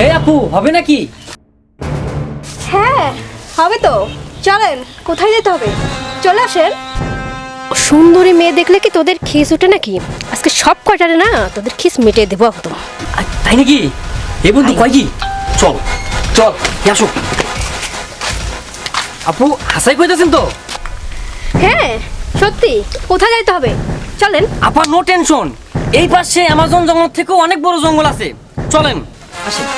হে আপু হবে নাকি? হ্যাঁ হবে তো। চলেন কোথায় যেতে হবে? চলে আসেন। সুন্দরী মেয়ে দেখলে কি তোদের খিস ওঠে নাকি? আজকে সব কয়টারে না তোদের খিস মিটিয়ে দেবো একদম তাই নাকি? এ বন্ধু কয় কি? চল চল আসো। আপু হাসাই কইতেছেন তো? হ্যাঁ সত্যি কোথায় যাইতে হবে? চলেন। আপা নো টেনশন এই পাশে অ্যামাজন জঙ্গল থেকেও অনেক বড় জঙ্গল আছে। চলেন আসেন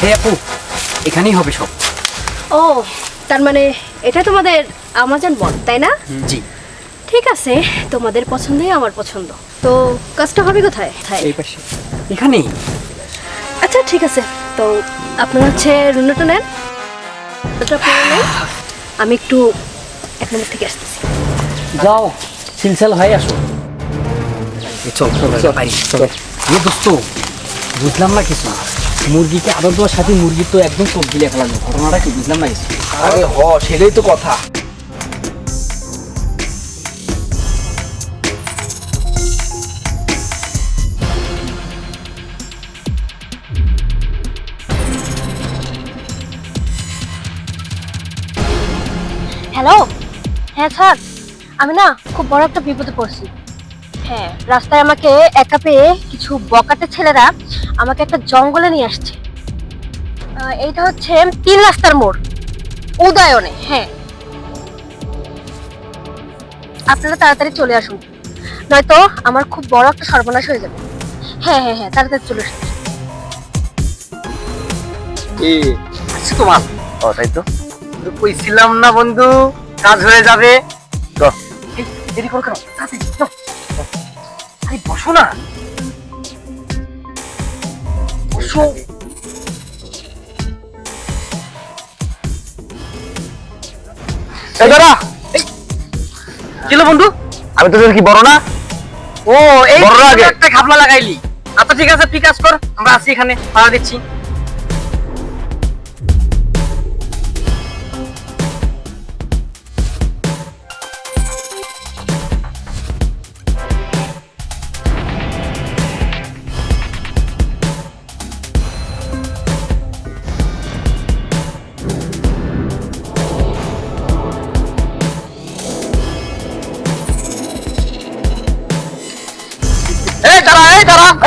হে আপু এখানেই হবে সব। ও তার মানে এটা তোমাদের আমাজন বন তাই না? জি। ঠিক আছে তোমাদের পছন্দই আমার পছন্দ। তো কাজটা হবে কোথায়? কোথায়? এই পাশে। এখানেই। আচ্ছা ঠিক আছে। তো আপনারা হচ্ছে রুনাটা নেন। আমি একটু এক নম্বর থেকে আসতেছি। যাও সিলসেল হয়ে আসো। চল চল চল দোস্ত বুঝলাম না কিছু। মুরগিকে আদর দেওয়ার সাথে মুরগি তো একদম চোখ গিলে ফেলালো ঘটনাটা কি বুঝলাম না আরে হ সেটাই তো কথা। হ্যালো হ্যাঁ স্যার। আমি না খুব বড় একটা বিপদে পড়ছি। হ্যাঁ রাস্তায় আমাকে একা পেয়ে কিছু বকাটে ছেলেরা আমাকে একটা জঙ্গলে নিয়ে আসছে। এইটা হচ্ছে তিন রাস্তার মোড় উদয়নে হ্যাঁ। আপনারা তাড়াতাড়ি চলে আসুন নয়তো আমার খুব বড় একটা সর্বনাশ হয়ে যাবে। হ্যাঁ হ্যাঁ হ্যাঁ তাড়াতাড়ি চলে আসুন। আছে তোমার। ও তাই তো। কইছিলাম না বন্ধু কাজ হয়ে যাবে। দেরি করো কেন? তাড়াতাড়ি। আরে বসো না। বসো। এই বন্ধু? আমি তোদের কি বড় না? ও এই বড় আগে। একটা খাপলা লাগাইলি। আচ্ছা ঠিক আছে তুই কাজ কর আমরা আছি এখানে ভাড়া দিচ্ছি।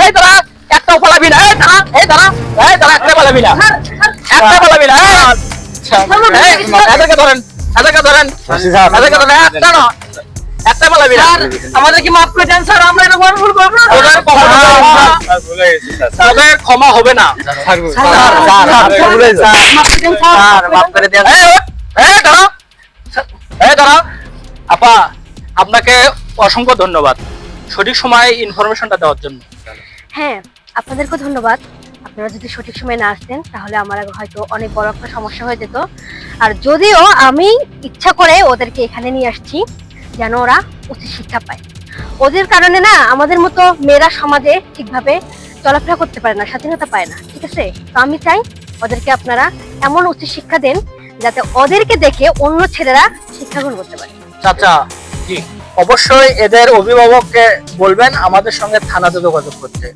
এই দাঁড়া দাঁড়া একটাও পালাবি না এই দাঁড়া এই দাঁড়া এই দাঁড়া একটা পালাবি না। একটা পালাবি না এই, আচ্ছা, এদেরকে ধরেন এদেরকে ধরেন এদেরকে ধরেন একটা না একটা পালাবি না। আমাদের কি মাফ করে দেন স্যার? আমরা এটা ভুল ভুল করব না। ওদের কখনো তাদের ক্ষমা হবে না। স্যার মাফ করে দেন স্যার। মাফ করে দেন। এই এই দাঁড়া। এই দাঁড়া। আপা আপনাকে অসংখ্য ধন্যবাদ সঠিক সময়ে ইনফরমেশনটা দেওয়ার জন্য। হ্যাঁ আপনাদেরকেও ধন্যবাদ। আপনারা যদি সঠিক সময় না আসতেন, তাহলে আমার হয়তো অনেক বড় একটা সমস্যা হয়ে যেত। আর যদিও আমি ইচ্ছা করে ওদেরকে এখানে নিয়ে আসছি, যেন ওরা উচিত শিক্ষা পায়। ওদের কারণে না, আমাদের মতো মেয়েরা সমাজে ঠিকভাবে চলাফেরা করতে পারে না, স্বাধীনতা পায় না, ঠিক আছে? তো আমি চাই ওদেরকে আপনারা এমন উচিত শিক্ষা দেন, যাতে ওদেরকে দেখে অন্য ছেলেরা শিক্ষা গ্রহণ করতে পারে। চাচা, জি। অবশ্যই এদের অভিভাবককে বলবেন আমাদের সঙ্গে থানাতে যোগাযোগ করতে।